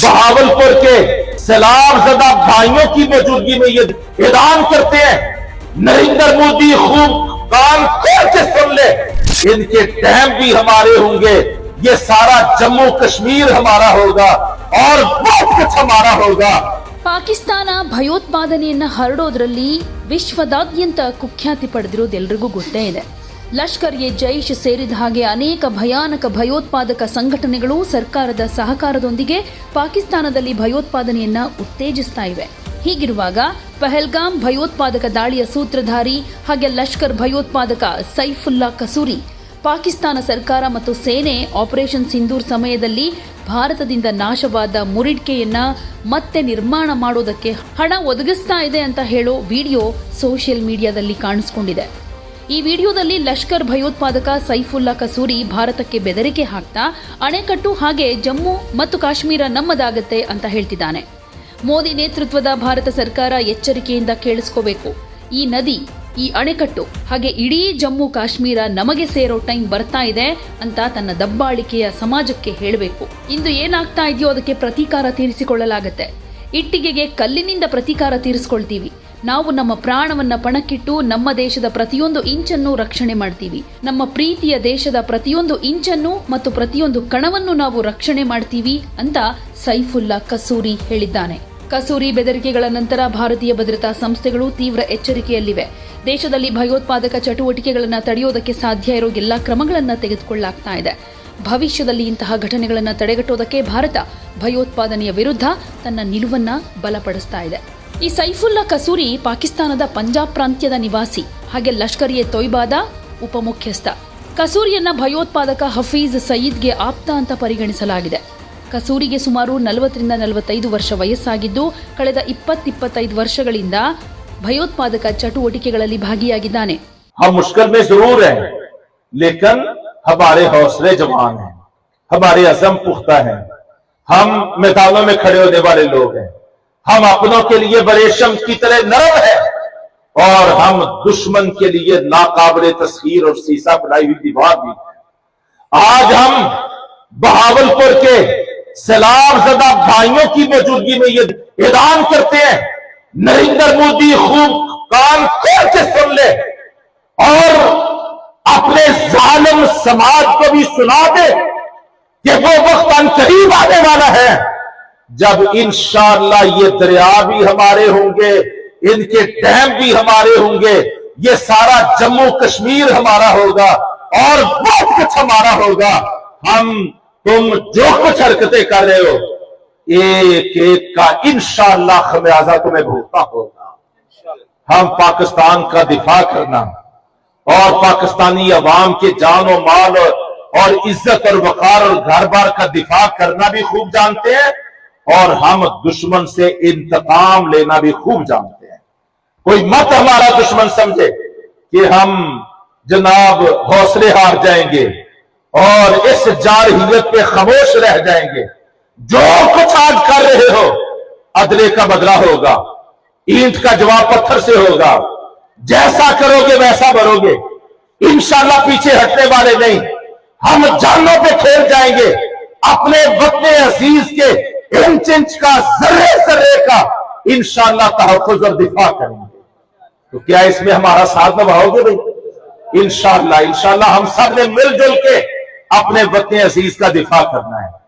बहावलपुर के सैलाब जदा भाइयों की मौजूदगी में ये ऐलान करते हैं नरेंद्र मोदी खूब कान खोल के सुन ले इनके डैम भी हमारे होंगे ये सारा जम्मू कश्मीर हमारा होगा और बहुत कुछ हमारा होगा ಪಾಕಿಸ್ತಾನ ಭಯೋತ್ಪಾದನೆಯನ್ನ ಹರಡೋದ್ರಲ್ಲಿ ವಿಶ್ವದಾದ್ಯಂತ ಕುಖ್ಯಾತಿ ಪಡೆದಿರೋದು ಎಲ್ರಿಗೂ ಗೊತ್ತೇ ಇದೆ ಲಷ್ಕರ್ ಎ ಜೈಷ್ ಸೇರಿದ ಹಾಗೆ ಅನೇಕ ಭಯಾನಕ ಭಯೋತ್ಪಾದಕ ಸಂಘಟನೆಗಳು ಸರ್ಕಾರದ ಸಹಕಾರದೊಂದಿಗೆ ಪಾಕಿಸ್ತಾನದಲ್ಲಿ ಭಯೋತ್ಪಾದನೆಯನ್ನ ಉತ್ತೇಜಿಸ್ತಾ ಇವೆ. ಹೀಗಿರುವಾಗ ಪಹಲ್ಗಾಮ್ ಭಯೋತ್ಪಾದಕ ದಾಳಿಯ ಸೂತ್ರಧಾರಿ ಹಾಗೆ ಲಷ್ಕರ್ ಭಯೋತ್ಪಾದಕ ಸೈಫುಲ್ಲಾ ಕಸೂರಿ ಪಾಕಿಸ್ತಾನ ಸರ್ಕಾರ ಮತ್ತು ಸೇನೆ ಆಪರೇಷನ್ ಸಿಂಧೂರ್ ಸಮಯದಲ್ಲಿ ಭಾರತದಿಂದ ನಾಶವಾದ ಮುರಿಡ್ಕೆಯನ್ನ ಮತ್ತೆ ನಿರ್ಮಾಣ ಮಾಡೋದಕ್ಕೆ ಹಣ ಒದಗಿಸ್ತಾ ಇದೆ ಅಂತ ಹೇಳೋ ವಿಡಿಯೋ ಸೋಷಿಯಲ್ ಮೀಡಿಯಾದಲ್ಲಿ ಕಾಣಿಸ್ಕೊಂಡಿದೆ. ಈ ವಿಡಿಯೋದಲ್ಲಿ ಲಷ್ಕರ್ ಭಯೋತ್ಪಾದಕ ಸೈಫುಲ್ಲಾ ಕಸೂರಿ ಭಾರತಕ್ಕೆ ಬೆದರಿಕೆ ಹಾಕ್ತಾ ಅಣೆಕಟ್ಟು ಹಾಗೆ ಜಮ್ಮು ಮತ್ತು ಕಾಶ್ಮೀರ ನಮ್ಮದಾಗತ್ತೆ ಅಂತ ಹೇಳ್ತಿದ್ದಾನೆ. ಮೋದಿ ನೇತೃತ್ವದ ಭಾರತ ಸರ್ಕಾರ ಎಚ್ಚರಿಕೆಯಿಂದ ಕೇಳಿಸ್ಕೋಬೇಕು. ಈ ನದಿ, ಈ ಅಣೆಕಟ್ಟು ಹಾಗೆ ಇಡೀ ಜಮ್ಮು ಕಾಶ್ಮೀರ ನಮಗೆ ಸೇರೋ ಟೈಮ್ ಬರ್ತಾ ಇದೆ ಅಂತ ತನ್ನ ದಬ್ಬಾಳಿಕೆಯ ಸಮಾಜಕ್ಕೆ ಹೇಳಬೇಕು. ಇಂದು ಏನಾಗ್ತಾ ಇದೆಯೋ ಅದಕ್ಕೆ ಪ್ರತೀಕಾರ ತೀರಿಸಿಕೊಳ್ಳಲಾಗತ್ತೆ. ಇಟ್ಟಿಗೆಗೆ ಕಲ್ಲಿನಿಂದ ಪ್ರತೀಕಾರ ತೀರಿಸ್ಕೊಳ್ತೀವಿ. ನಾವು ನಮ್ಮ ಪ್ರಾಣವನ್ನು ಪಣಕ್ಕಿಟ್ಟು ನಮ್ಮ ದೇಶದ ಪ್ರತಿಯೊಂದು ಇಂಚನ್ನು ರಕ್ಷಣೆ ಮಾಡ್ತೀವಿ. ನಮ್ಮ ಪ್ರೀತಿಯ ದೇಶದ ಪ್ರತಿಯೊಂದು ಇಂಚನ್ನು ಮತ್ತು ಪ್ರತಿಯೊಂದು ಕಣವನ್ನು ನಾವು ರಕ್ಷಣೆ ಮಾಡ್ತೀವಿ ಅಂತ ಸೈಫುಲ್ಲಾ ಕಸೂರಿ ಹೇಳಿದ್ದಾನೆ. ಕಸೂರಿ ಬೆದರಿಕೆಗಳ ನಂತರ ಭಾರತೀಯ ಭದ್ರತಾ ಸಂಸ್ಥೆಗಳು ತೀವ್ರ ಎಚ್ಚರಿಕೆಯಲ್ಲಿವೆ. ದೇಶದಲ್ಲಿ ಭಯೋತ್ಪಾದಕ ಚಟುವಟಿಕೆಗಳನ್ನು ತಡೆಯೋದಕ್ಕೆ ಸಾಧ್ಯ ಇರೋ ಎಲ್ಲ ಕ್ರಮಗಳನ್ನು ತೆಗೆದುಕೊಳ್ಳಲಾಗ್ತಾ ಇದೆ. ಭವಿಷ್ಯದಲ್ಲಿ ಇಂತಹ ಘಟನೆಗಳನ್ನು ತಡೆಗಟ್ಟೋದಕ್ಕೆ ಭಾರತ ಭಯೋತ್ಪಾದನೆಯ ವಿರುದ್ಧ ತನ್ನ ನಿಲುವನ್ನು ಬಲಪಡಿಸ್ತಾ ಇದೆ. ಈ ಸೈಫುಲ್ಲಾ ಕಸೂರಿ ಪಾಕಿಸ್ತಾನದ ಪಂಜಾಬ್ ಪ್ರಾಂತ್ಯದ ನಿವಾಸಿ, ಹಾಗೆ ಲಷ್ಕರ್ ಎ ತೊಯ್ಬಾದ ಉಪಮುಖ್ಯಸ್ಥ. ಕಸೂರಿಯನ್ನ ಭಯೋತ್ಪಾದಕ ಹಫೀಜ್ ಸಯೀದ್ಗೆ ಆಪ್ತ ಅಂತ ಪರಿಗಣಿಸಲಾಗಿದೆ. ಕಸೂರಿಗೆ ಸುಮಾರು ನಲವತ್ತರಿಂದ ನಲವತ್ತೈದು ವರ್ಷ ವಯಸ್ಸಾಗಿದ್ದು, ಕಳೆದ ಇಪ್ಪತ್ತಿಪ್ಪತ್ತೈದು ವರ್ಷಗಳಿಂದ ಭಯೋತ್ಪಾದಕ ಚಟುವಟಿಕೆಗಳಲ್ಲಿ ಭಾಗಿಯಾಗಿದ್ದಾನೆ. हम ہم اپنوں کے لیے بریشم کی طرح نرم ہے اور ہم دشمن کے لیے ناقابل تصویر اور سیسا بنائی ہوئی دیوار بھی آج ہم بہاول پور کے سیلاب زدہ بھائیوں کی موجودگی میں یہ اعلان کرتے ہیں، نریندر مودی خوب کان کھول کے سن لے اور اپنے ظالم سماج کو بھی سنا دے کہ وہ وقت ان قریب آنے والا ہے۔ جب انشاءاللہ یہ دریا بھی ہمارے ہوں گے، ان کے ڈیم بھی ہمارے ہوں گے، یہ سارا جموں کشمیر ہمارا ہوگا اور بہت کچھ ہمارا ہوگا۔ ہم، تم جو کچھ حرکتیں کر رہے ہو، ایک ایک کا انشاءاللہ خمیازہ تمہیں بھوکتا ہوگا۔ ہم پاکستان کا دفاع کرنا اور پاکستانی عوام کے جان و مال اور عزت اور وقار اور گھر بار کا دفاع کرنا بھی خوب جانتے ہیں۔ اور ہم دشمن سے انتقام لینا بھی خوب جانتے ہیں۔ کوئی مت ہمارا دشمن سمجھے کہ ہم جناب حوصلے ہار جائیں گے اور اس جارحیت پہ خاموش رہ جائیں گے۔ جو کچھ آج کر رہے ہو، عدلے کا بدلہ ہوگا، اینٹ کا جواب پتھر سے ہوگا۔ جیسا کرو گے، ویسا بھرو گے۔ انشاءاللہ پیچھے ہٹنے والے نہیں۔ ہم جانوں پہ کھیل جائیں گے، اپنے وطن عزیز کے انچ انچ کا، ذرے ذرے کا انشاءاللہ تحفظ اور دفاع کریں گے۔ تو کیا اس میں ہمارا ساتھ نبھاؤ گے بھائی؟ انشاءاللہ انشاءاللہ ہم سب نے مل جل کے اپنے وطن عزیز کا دفاع کرنا ہے۔